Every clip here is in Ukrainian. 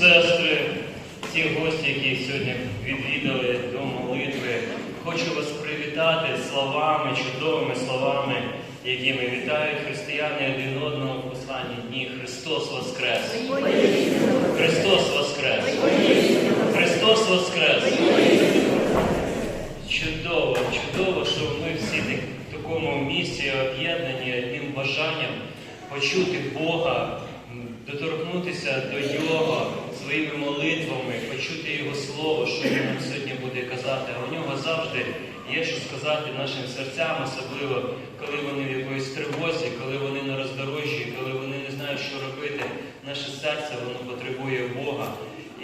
сестри, всі гості, які сьогодні відвідали до молитви. Хочу вас привітати словами, чудовими словами, якими вітають християни один одного в посланні дні. Христос Воскрес! Христос Воскрес! Христос Воскрес! Чудово, чудово, що ми всі в такому місці об'єднані одним бажанням почути Бога, доторкнутися до Його своїми молитвами, почути Його Слово, що Він нам сьогодні буде казати. А у нього завжди є що сказати нашим серцям, особливо коли вони в якоїсь тривозі, коли вони на роздорожжі, коли вони не знають, що робити. Наше серце воно потребує Бога.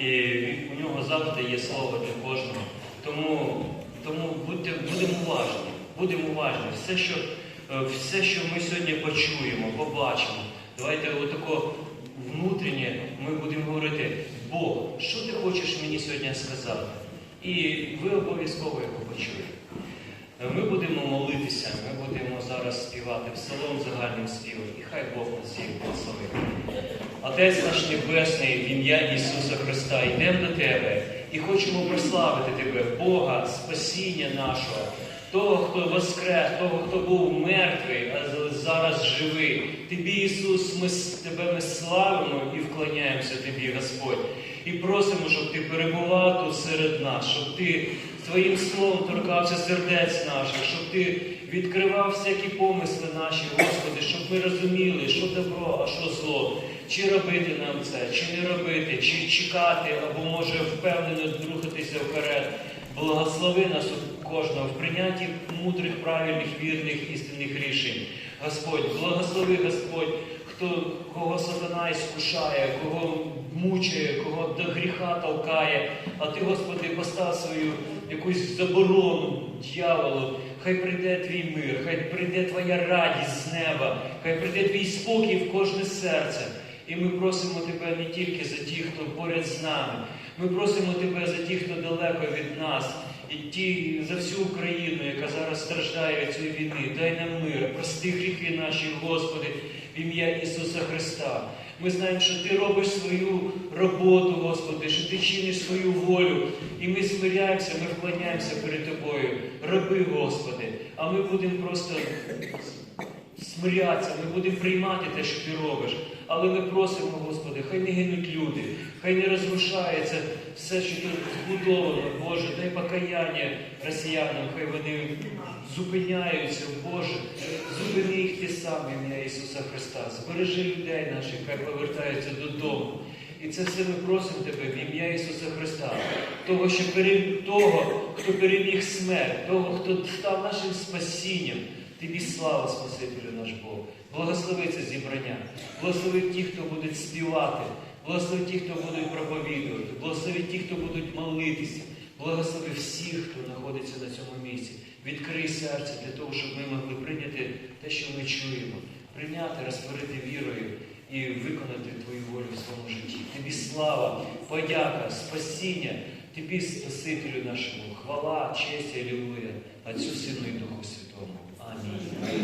І у нього завжди є слово для кожного. Тому, тому будьте, будемо уважні, будемо уважні. Все, що, е, все, що ми сьогодні почуємо, побачимо, давайте отако внутрішнє ми будемо говорити, Бог, що ти хочеш мені сьогодні сказати? І ви обов'язково його почуєте. Ми будемо молитися, ми будемо зараз співати псалом загальним співом, і хай Бог нас всіх благословить. Отець наш Небесний, в ім'я Ісуса Христа, йдемо до Тебе і хочемо прославити Тебе, Бога, спасіння нашого, того, хто воскрес, того, хто був мертвий, а зараз живий. Тобі, Ісус, ми Тебе ми славимо і вклоняємося Тобі, Господь. І просимо, щоб Ти перебував тут серед нас, щоб Ти Твоїм словом торкався сердець наших, щоб Ти відкривав всякі помисли наші, Господи, щоб ми розуміли, що добро, а що зло. Чи робити нам це, чи не робити, чи чекати, або може впевнено рухатися вперед. Благослови нас у кожного в прийнятті мудрих, правильних, вірних, істинних рішень. Господь, благослови Господь, хто кого сатана іскушає, кого мучає, кого до гріха толкає. А ти, Господи, постав свою якусь заборону дьяволу. Хай прийде твій мир, хай прийде твоя радість з неба, хай прийде твій спокій в кожне серце. І ми просимо тебе не тільки за ті, хто поряд з нами. Ми просимо тебе за ті, хто далеко від нас, і ті за всю Україну, яка зараз страждає від цієї війни. Дай нам мир, прости гріхи наші, Господи, ім'я Ісуса Христа. Ми знаємо, що Ти робиш свою роботу, Господи, що Ти чиниш свою волю. І ми смиряємося, ми вклоняємося перед Тобою. Роби, Господи, а ми будемо просто смирятися, ми будемо приймати те, що ти робиш. Але ми просимо, Господи, хай не гинуть люди, хай не розрушається все, що тут збудовано, Боже, дай покаяння росіянам, хай вони зупиняються, Боже, зупини їх ти сам, ім'я Ісуса Христа. Збережи людей наших, хай повертаються додому. І це все ми просимо Тебе в ім'я Ісуса Христа, того, що перем... того, хто переміг смерть, того, хто став нашим спасінням. Тобі слава, Спасителю наш Бог. Благослови це зібрання. Благослови ті, хто будуть співати. Благослови ті, хто будуть проповідувати. Благослови ті, хто будуть молитися. Благослови всіх, хто знаходиться на цьому місці. Відкрий серце для того, щоб ми могли прийняти те, що ми чуємо. Прийняти, розтворити вірою і виконати Твою волю в своєму житті. Тобі слава, подяка, спасіння, тобі, Спасителю нашому, хвала, честь, алілуя, Отцю, Сину і Духу Святому. 你。